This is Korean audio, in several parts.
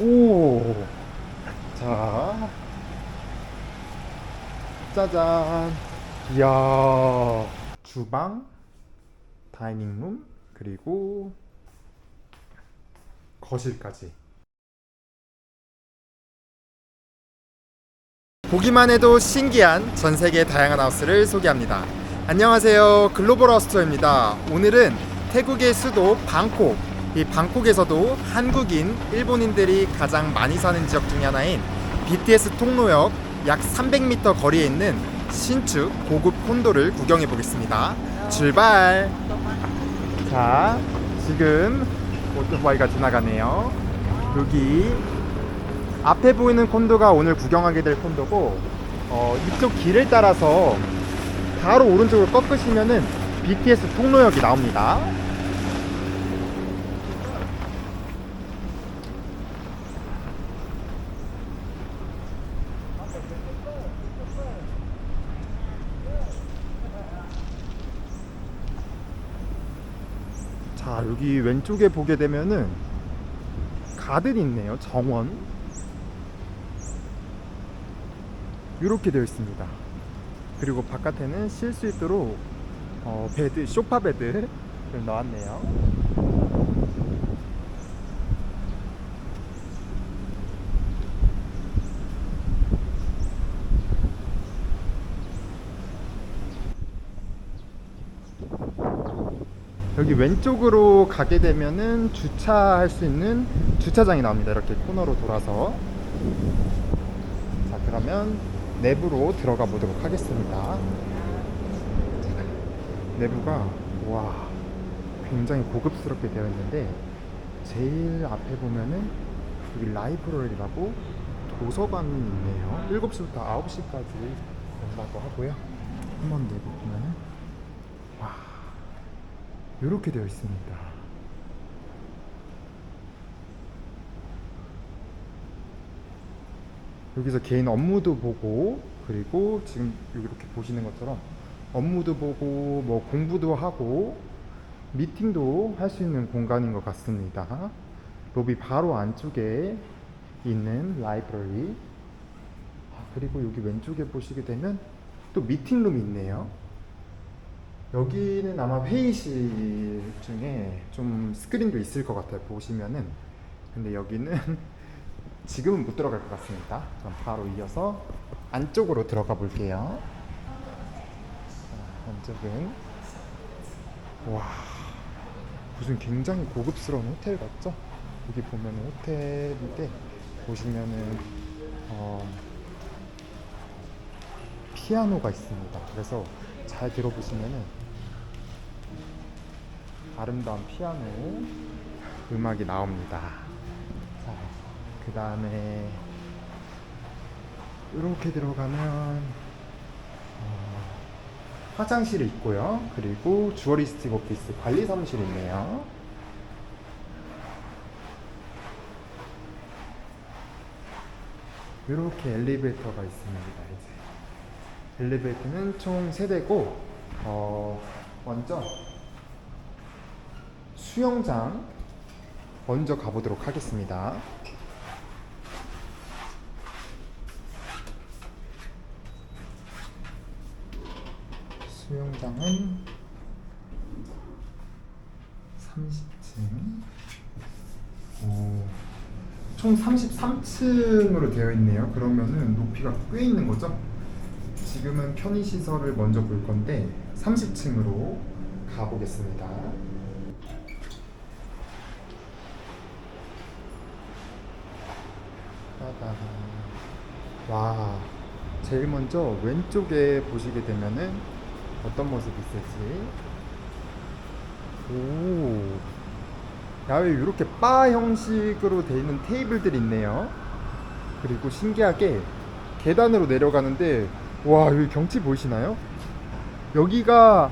오. 자. 짜잔. 이야. 주방, 다이닝룸, 그리고 거실까지. 보기만 해도 신기한 전 세계 다양한 하우스를 소개합니다. 안녕하세요. 글로벌 하우스토어입니다. 오늘은 태국의 수도 방콕. 이 방콕에서도 한국인, 일본인들이 가장 많이 사는 지역 중에 하나인 BTS 통로역 약 300m 거리에 있는 신축 고급 콘도를 구경해 보겠습니다. 출발! 자, 지금 오토바이가 지나가네요. 여기 앞에 보이는 콘도가 오늘 구경하게 될 콘도고 어, 이쪽 길을 따라서 바로 오른쪽으로 꺾으시면은 BTS 통로역이 나옵니다. 자, 여기 왼쪽에 보게 되면은 가든이 있네요. 정원. 이렇게 되어 있습니다. 그리고 바깥에는 쉴 수 있도록 어, 베드, 소파 베드 를 넣었네요. 여기 왼쪽으로 가게 되면은 주차할 수 있는 주차장이 나옵니다. 이렇게 코너로 돌아서. 자, 그러면 내부로 들어가 보도록 하겠습니다. 자, 내부가 와 굉장히 고급스럽게 되어 있는데 제일 앞에 보면은 여기 라이브러리라고 도서관이 있네요. 7시부터 9시까지 연다고 하고요. 한번 내부 보면은 와 이렇게 되어 있습니다. 여기서 개인 업무도 보고 그리고 지금 이렇게 보시는 것처럼 업무도 보고 뭐 공부도 하고 미팅도 할 수 있는 공간인 것 같습니다. 로비 바로 안쪽에 있는 라이브러리 아, 그리고 여기 왼쪽에 보시게 되면 또 미팅룸이 있네요. 여기는 아마 회의실 중에 좀 스크린도 있을 것 같아요. 보시면은 근데 여기는 지금은 못 들어갈 것 같습니다. 그럼 바로 이어서 안쪽으로 들어가 볼게요. 자, 안쪽은 와 무슨 굉장히 고급스러운 호텔 같죠? 여기 보면 호텔인데 보시면은 어, 피아노가 있습니다. 그래서 잘 들어보시면은 아름다운 피아노 음악이 나옵니다. 자, 그 다음에 이렇게 들어가면 어, 화장실이 있고요. 그리고 주어리스틱 오피스 관리 사무실이 있네요. 이렇게 엘리베이터가 있습니다. 이제 엘리베이터는 총 3대고 어, 먼저 수영장 먼저 가보도록 하겠습니다. 수영장은 30층. 오, 총 33층으로 되어 있네요. 그러면은 높이가 꽤 있는 거죠? 지금은 편의 시설을 먼저 볼 건데 30층으로 가보겠습니다. 따단. 와, 제일 먼저 왼쪽에 보시게 되면은 어떤 모습이 있을지. 오, 야외 이렇게 바 형식으로 돼 있는 테이블들이 있네요. 그리고 신기하게 계단으로 내려가는데 와 여기 경치 보이시나요? 여기가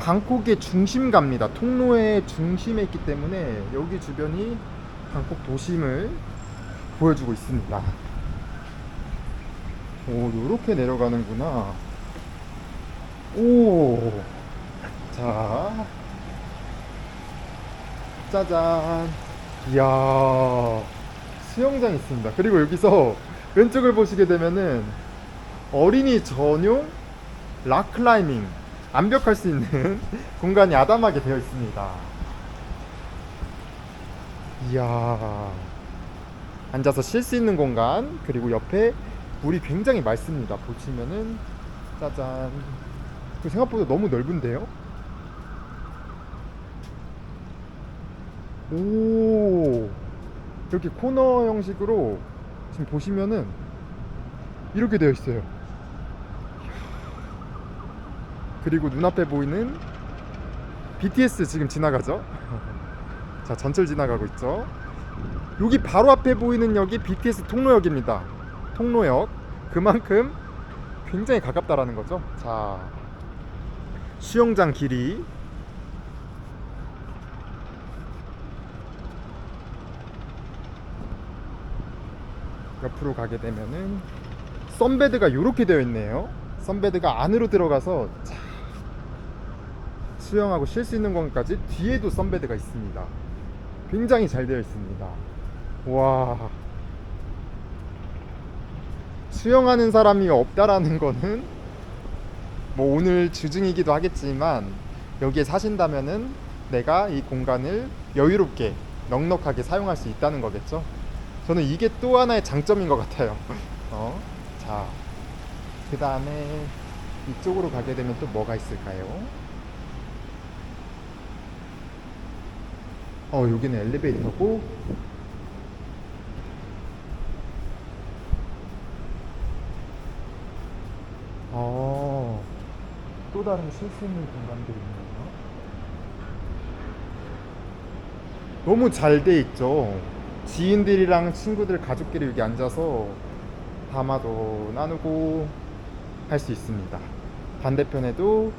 방콕의 중심가입니다. 통로의 중심에 있기 때문에 여기 주변이 방콕 도심을 보여주고 있습니다. 오, 요렇게 내려가는구나. 오, 자, 짜잔. 이야, 수영장 있습니다. 그리고 여기서 왼쪽을 보시게 되면은 어린이 전용 락클라이밍 암벽할 수 있는 공간이 아담하게 되어 있습니다. 이야 앉아서 쉴 수 있는 공간 그리고 옆에 물이 굉장히 맑습니다. 보시면은 짜잔 그 생각보다 너무 넓은데요? 오 이렇게 코너 형식으로 지금 보시면은 이렇게 되어 있어요. 그리고 눈앞에 보이는 BTS 지금 지나가죠? 자, 전철 지나가고 있죠? 여기 바로 앞에 보이는 역이 BTS 통로역입니다. 통로역. 그만큼 굉장히 가깝다라는 거죠. 자, 수영장 길이 옆으로 가게 되면은 썬베드가 이렇게 되어 있네요. 썬베드가 안으로 들어가서 자, 수영하고 쉴 수 있는 공간까지 뒤에도 썬베드가 있습니다. 굉장히 잘 되어 있습니다. 와. 수영하는 사람이 없다라는 거는 뭐 오늘 주중이기도 하겠지만 여기에 사신다면은 내가 이 공간을 여유롭게 넉넉하게 사용할 수 있다는 거겠죠. 저는 이게 또 하나의 장점인 것 같아요. 어? 자, 그 다음에 이쪽으로 가게 되면 또 뭐가 있을까요? 어, 여기는 엘리베이터고, 어, 또 다른 쉴 수 있는 공간들이 있네요. 너무 잘 돼 있죠. 지인들이랑 친구들, 가족끼리 여기 앉아서 담화도 나누고 할 수 있습니다. 반대편에도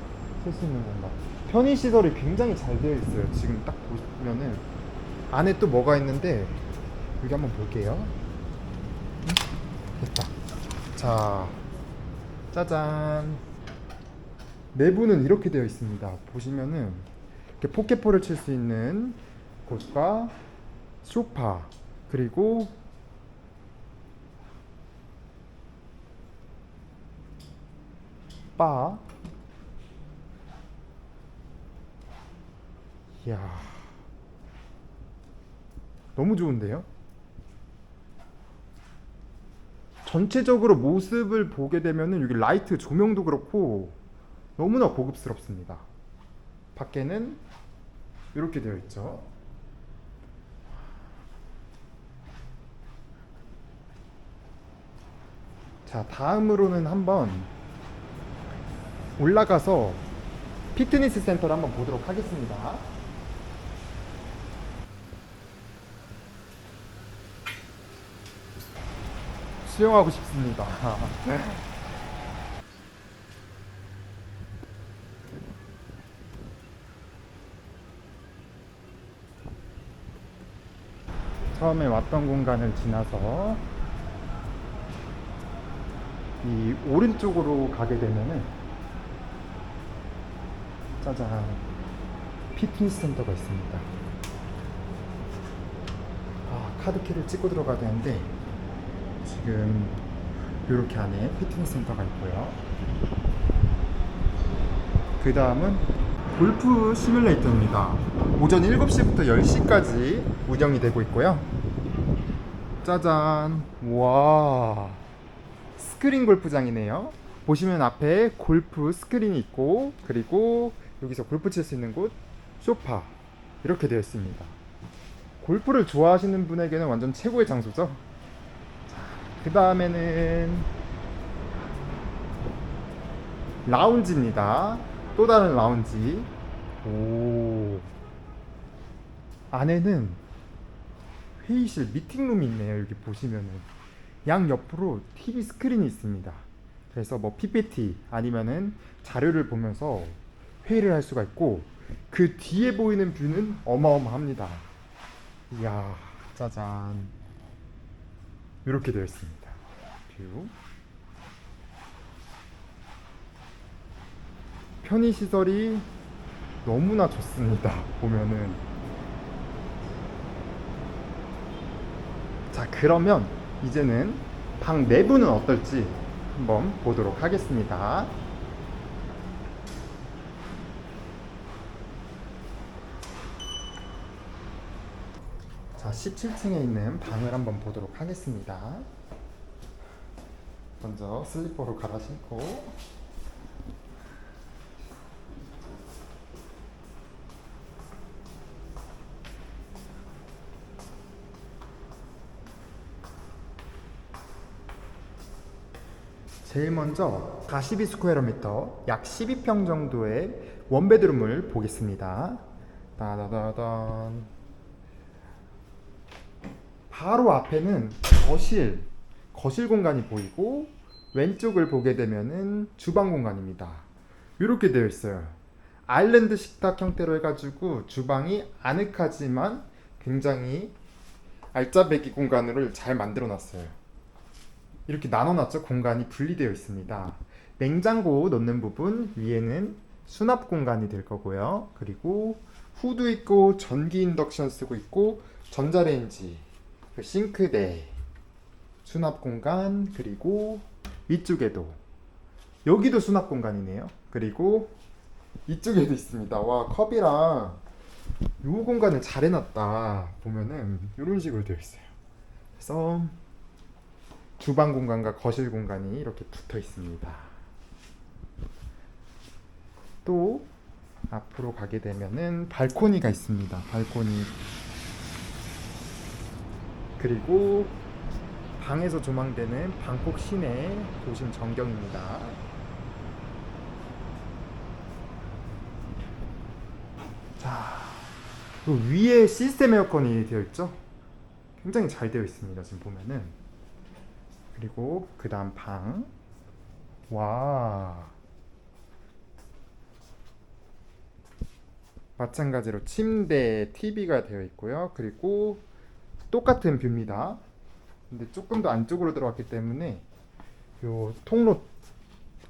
쓸 수 있는 공간. 편의 시설이 굉장히 잘 되어 있어요. 지금 딱 보시면은 안에 또 뭐가 있는데 여기 한번 볼게요. 됐다. 자, 짜잔. 내부는 이렇게 되어 있습니다. 보시면은 이렇게 포켓볼을 칠 수 있는 곳과 소파 그리고 바 이야 너무 좋은데요? 전체적으로 모습을 보게 되면은 여기 라이트 조명도 그렇고 너무나 고급스럽습니다. 밖에는 이렇게 되어 있죠. 자, 다음으로는 한번 올라가서 피트니스 센터를 한번 보도록 하겠습니다. 수영하고 싶습니다. 처음에 왔던 공간을 지나서 이 오른쪽으로 가게 되면은 짜잔 피트니스 센터가 있습니다. 아 카드키를 찍고 들어가야 되는데 지금 이렇게 안에 피트니스 센터가 있고요. 그 다음은 골프 시뮬레이터입니다. 오전 7시부터 10시까지 운영이 되고 있고요. 짜잔, 와, 스크린 골프장이네요. 보시면 앞에 골프 스크린이 있고, 그리고 여기서 골프 칠 수 있는 곳, 소파. 이렇게 되어 있습니다. 골프를 좋아하시는 분에게는 완전 최고의 장소죠. 그 다음에는 라운지입니다. 또 다른 라운지. 오. 안에는 회의실 미팅룸이 있네요. 여기 보시면은 양 옆으로 TV 스크린이 있습니다. 그래서 뭐 PPT 아니면은 자료를 보면서 회의를 할 수가 있고 그 뒤에 보이는 뷰는 어마어마합니다. 이야, 짜잔. 이렇게 되어 있습니다. 뷰. 편의 시설이 너무나 좋습니다. 보면은 자 그러면 이제는 방 내부는 어떨지 한번 보도록 하겠습니다. 자, 17층에 있는 방을 한번 보도록 하겠습니다. 먼저 슬리퍼로 갈아 신고 제일 먼저 42스퀘어미터 약 12평 정도의 원베드룸을 보겠습니다. 따다다단 바로 앞에는 거실, 거실 공간이 보이고 왼쪽을 보게 되면은 주방 공간입니다. 이렇게 되어 있어요. 아일랜드 식탁 형태로 해가지고 주방이 아늑하지만 굉장히 알짜배기 공간을 잘 만들어 놨어요. 이렇게 나눠 놨죠. 공간이 분리되어 있습니다. 냉장고 넣는 부분 위에는 수납 공간이 될 거고요. 그리고 후드 있고 전기 인덕션 쓰고 있고 전자레인지, 그 싱크대, 수납 공간 그리고 위쪽에도 여기도 수납 공간이네요. 그리고 이쪽에도 있습니다. 와 컵이랑 요 공간을 잘 해놨다 보면은 이런 식으로 되어 있어요. 그래서 주방 공간과 거실 공간이 이렇게 붙어 있습니다. 또 앞으로 가게 되면은 발코니가 있습니다. 발코니 그리고 방에서 조망되는 방콕 시내 도심 전경입니다. 자, 그 위에 시스템 에어컨이 되어 있죠? 굉장히 잘 되어 있습니다. 지금 보면은. 그리고 그 다음 방. 와. 마찬가지로 침대, TV가 되어 있고요. 그리고 똑같은 뷰입니다. 근데 조금 더 안쪽으로 들어갔기 때문에 요 통로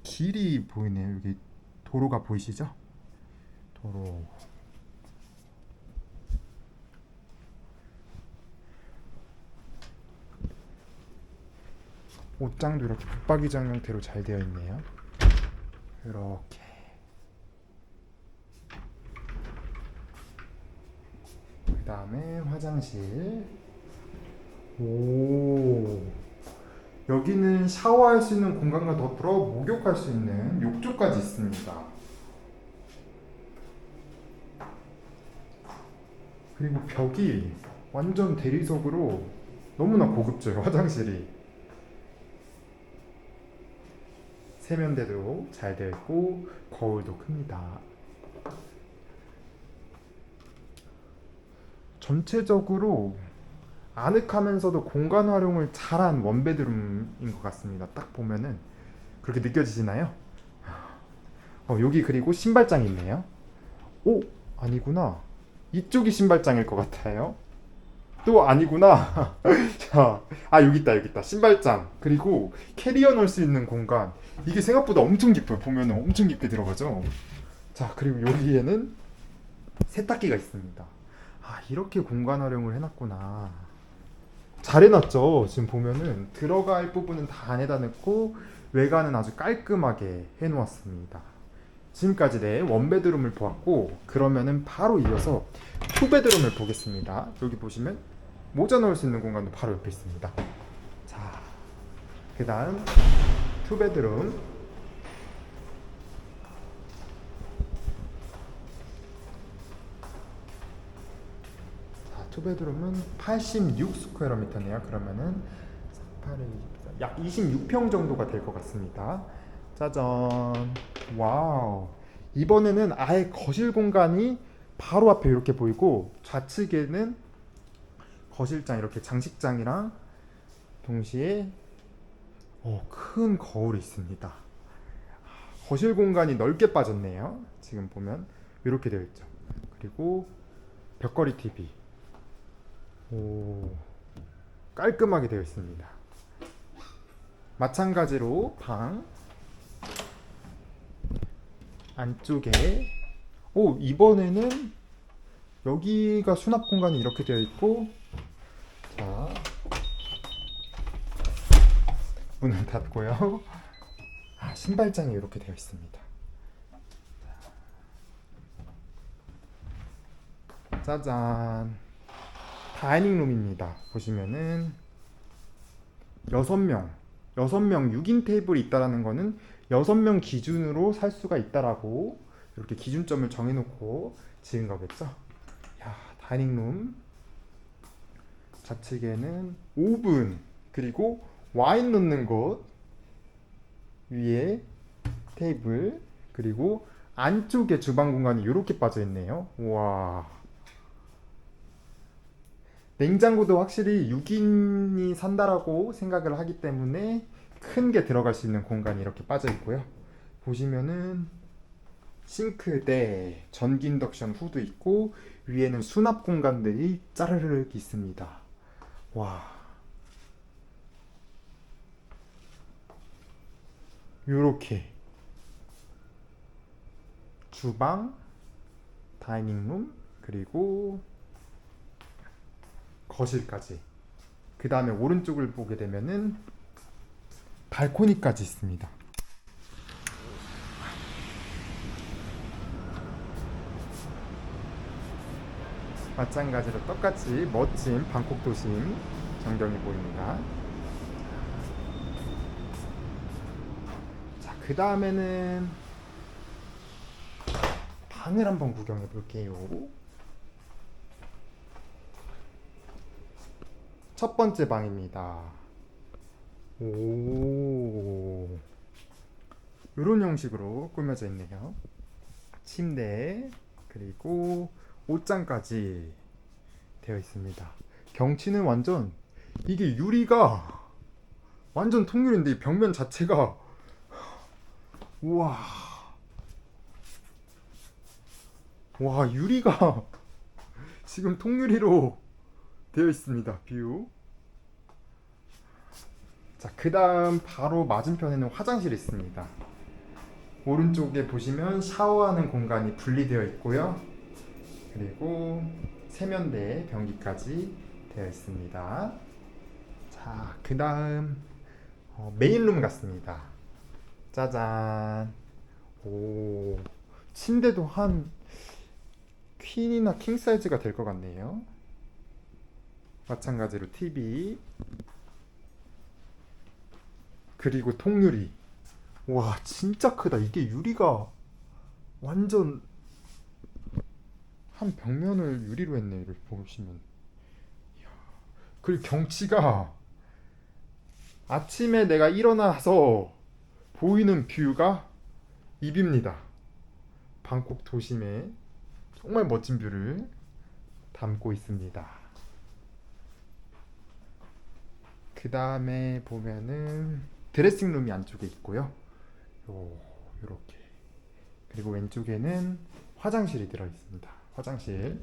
길이 보이네요. 여기 도로가 보이시죠? 도로. 옷장도 이렇게 붙박이장 형태로 잘 되어 있네요. 이렇게. 그 다음에 화장실. 오. 여기는 샤워할 수 있는 공간과 더불어 목욕할 수 있는 욕조까지 있습니다. 그리고 벽이 완전 대리석으로 너무나 고급져요, 화장실이. 세면대도 잘 되어 있고 거울도 큽니다. 전체적으로 아늑하면서도 공간 활용을 잘한 원베드룸인 것 같습니다. 딱 보면은 그렇게 느껴지시나요? 어, 여기 그리고 신발장이 있네요. 오 아니구나. 이쪽이 신발장일 것 같아요. 또 아니구나. 자, 아 여기 있다 여기 있다 신발장 그리고 캐리어 넣을 수 있는 공간 이게 생각보다 엄청 깊어요. 보면은 엄청 깊게 들어가죠. 자 그리고 여기에는 세탁기가 있습니다. 아 이렇게 공간 활용을 해놨구나. 잘 해놨죠. 지금 보면은 들어갈 부분은 다 안에다 넣고 외관은 아주 깔끔하게 해놓았습니다. 지금까지 내 원베드룸을 보았고 그러면은 바로 이어서 투베드룸을 보겠습니다. 여기 보시면 모자 넣을 수 있는 공간도 바로 옆에 있습니다. 자, 그 다음 투베드룸 투베드룸은 86스퀘어미터네요. 그러면은 48에 약 26평 정도가 될 것 같습니다. 짜잔. 와우. 이번에는 아예 거실 공간이 바로 앞에 이렇게 보이고 좌측에는 거실장 이렇게 장식장이랑 동시에 어, 큰 거울이 있습니다. 거실 공간이 넓게 빠졌네요. 지금 보면 이렇게 되어 있죠. 그리고 벽걸이 TV. 오, 깔끔하게 되어 있습니다. 마찬가지로 방 안쪽에 오 이번에는 여기가 수납 공간이 이렇게 되어 있고 자 문을 닫고요. 아, 신발장이 이렇게 되어 있습니다. 짜잔. 다이닝 룸입니다. 보시면은 여섯 명, 여섯 명 6인 테이블이 있다라는 거는 여섯 명 기준으로 살 수가 있다라고 이렇게 기준점을 정해놓고 지은 거겠죠. 야, 다이닝룸 좌측에는 오븐 그리고 와인 넣는 곳 위에 테이블 그리고 안쪽에 주방 공간이 이렇게 빠져 있네요. 와. 냉장고도 확실히 6인이 산다라고 생각을 하기 때문에 큰 게 들어갈 수 있는 공간이 이렇게 빠져 있고요. 보시면은 싱크대, 전기 인덕션 후드 있고 위에는 수납 공간들이 짜르르 있습니다. 와. 요렇게 주방, 다이닝룸, 그리고 거실까지. 그 다음에 오른쪽을 보게 되면은 발코니까지 있습니다. 마찬가지로 똑같이 멋진 방콕 도심 전경이 보입니다. 자, 그 다음에는 방을 한번 구경해 볼게요. 첫 번째 방입니다. 오. 이런 형식으로 꾸며져 있네요. 침대, 그리고 옷장까지 되어 있습니다. 경치는 완전, 이게 유리가 완전 통유리인데 이 벽면 자체가, 우와. 와, 유리가 지금 통유리로 되어 있습니다. 뷰. 자, 그 다음 바로 맞은편에는 화장실이 있습니다. 오른쪽에 보시면 샤워하는 공간이 분리되어 있고요. 그리고 세면대 변기까지 되어 있습니다. 자, 그 다음 어, 메인룸 같습니다. 짜잔. 오, 침대도 한 퀸이나 킹 사이즈가 될 것 같네요. 마찬가지로 TV 그리고 통유리. 와 진짜 크다. 이게 유리가 완전 한 벽면을 유리로 했네 이를 보시면. 그리고 경치가 아침에 내가 일어나서 보이는 뷰가 입입니다. 방콕 도심의 정말 멋진 뷰를 담고 있습니다 그 다음에 보면은 드레싱룸이 안쪽에 있고요. 요 요렇게 그리고 왼쪽에는 화장실이 들어 있습니다. 화장실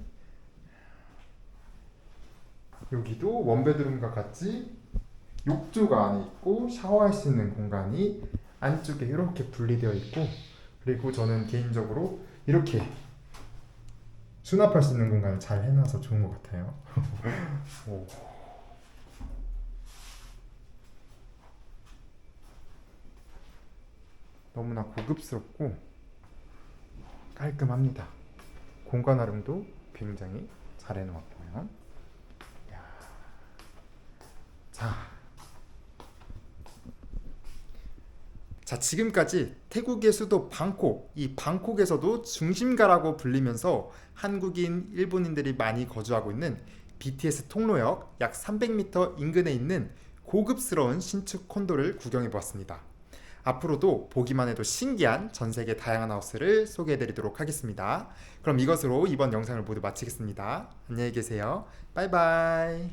여기도 원베드룸과 같이 욕조가 안에 있고 샤워할 수 있는 공간이 안쪽에 이렇게 분리되어 있고 그리고 저는 개인적으로 이렇게 수납할 수 있는 공간을 잘 해놔서 좋은 것 같아요. 너무나 고급스럽고 깔끔합니다. 공간 활용도 굉장히 잘 해놓았고요. 이야. 자, 자 지금까지 태국의 수도 방콕, 이 방콕에서도 중심가라고 불리면서 한국인, 일본인들이 많이 거주하고 있는 BTS 통로역 약 300m 인근에 있는 고급스러운 신축 콘도를 구경해 보았습니다. 앞으로도 보기만 해도 신기한 전 세계 다양한 하우스를 소개해 드리도록 하겠습니다. 그럼 이것으로 이번 영상을 모두 마치겠습니다. 안녕히 계세요. 바이바이.